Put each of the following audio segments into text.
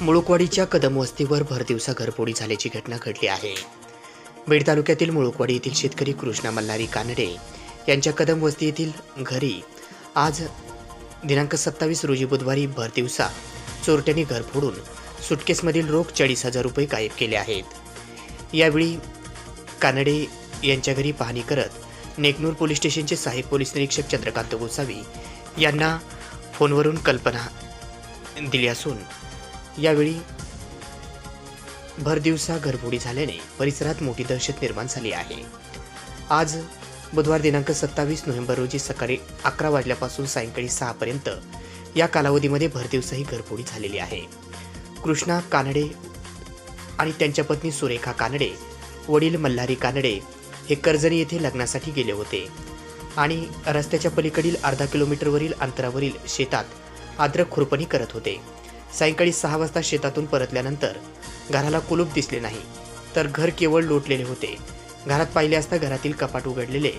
मुळुकवाडीच्या कदम वस्तीवर भरदिवसा घरफोडी झाल्याची घटना घडली आहे. बीड तालुक्यातील मुळुकवाडी येथील शेतकरी कृष्णा मल्हारी कानडे यांच्या कदम वस्ती येथील घरी आज दिनांक सत्तावीस रोजी बुधवारी भरदिवसा चोरट्यांनी घर फोडून सुटकेसमधील रोख चाळीस हजार रुपये गायब केले आहेत. यावेळी कानडे यांच्या घरी पाहणी करत नेकनूर पोलीस स्टेशनचे सहाय्यक पोलीस निरीक्षक चंद्रकांत गोसावी यांना फोनवरून कल्पना दिली असून यावेळी भरदिवसा घरफोडी झाल्याने परिसरात मोठी दहशत निर्माण झाली आहे. आज बुधवार दिनांक सत्तावीस नोव्हेंबर रोजी सकाळी अकरा वाजल्यापासून सायंकाळी सहापर्यंत या कालावधीमध्ये भरदिवसाही घरफोडी झालेली आहे. कृष्णा कानडे आणि त्यांच्या पत्नी सुरेखा कानडे वडील मल्हारी कानडे हे कर्जनी येथे लग्नासाठी गेले होते आणि रस्त्याच्या पलीकडील अर्धा किलोमीटरवरील अंतरावरील शेतात अद्रक खुरपणी करत होते. सायंकाळी सहा वाजता शेतातून परतल्यानंतर घराला कुलूप दिसले नाही तर घर केवळ लोटलेले होते. घरात पाहिले असता घरातील कपाट उघडलेले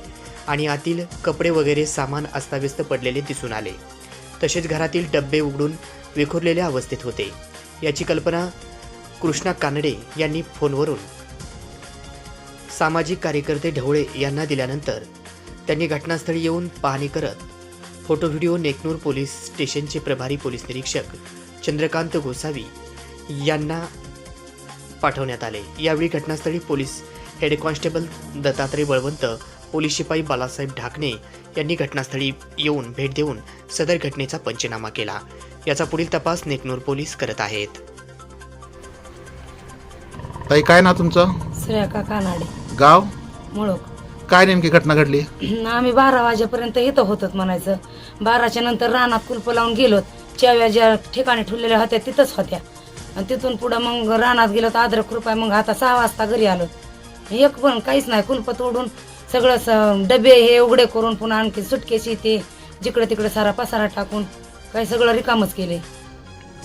आणि आतील कपडे वगैरे सामान अस्ताव्यस्त पडलेले दिसून आले. तसेच घरातील डब्बे उघडून विखुरलेल्या अवस्थेत होते. याची कल्पना कृष्णा कानडे यांनी फोनवरून सामाजिक कार्यकर्ते ढवळे यांना दिल्यानंतर त्यांनी घटनास्थळी येऊन पाहणी करत फोटो व्हिडिओ नेकनूर पोलीस स्टेशनचे प्रभारी पोलीस निरीक्षक चंद्रकांत गोसावी यांना पाठवण्यात आले. यावेळी घटनास्थळी police head constable Dattatray Balwant police शिपाई बालासाहेब ढाकणे यांनी घटनास्थळी येऊन भेट देऊन सदर घटनेचा पंचनामा केला. याचा पुढील तपास नेकनूर पोलीस करत आहेत. ताई काय ना तुमचं? श्रेया कानाडे. गाव? मुळक. काय नेमकी घटना घडली? आम्ही बारा वाजेपर्यंत इथं होतो म्हणायचं. बाराच्या नंतर रानात कुलप लावून गेलो चाव्या ज्या ठिकाणी ठेवलेल्या होत्या तिथंच होत्या. आणि तिथून पुढं मग रानात गेलो तर अद्रक रुपये मग आता सहा वाजता घरी आलो. एक पण काहीच नाही कुलप तोडून सगळं डबे हे उघडे करून पुन्हा आणखी सुटकेशी ते जिकडे तिकडे सारा पसारा टाकून काही सगळं रिकामच केले.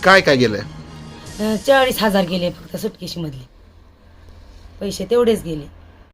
काय काय गेलंय? चाळीस हजार गेले फक्त सुटकेशी मधले पैसे तेवढेच गेले.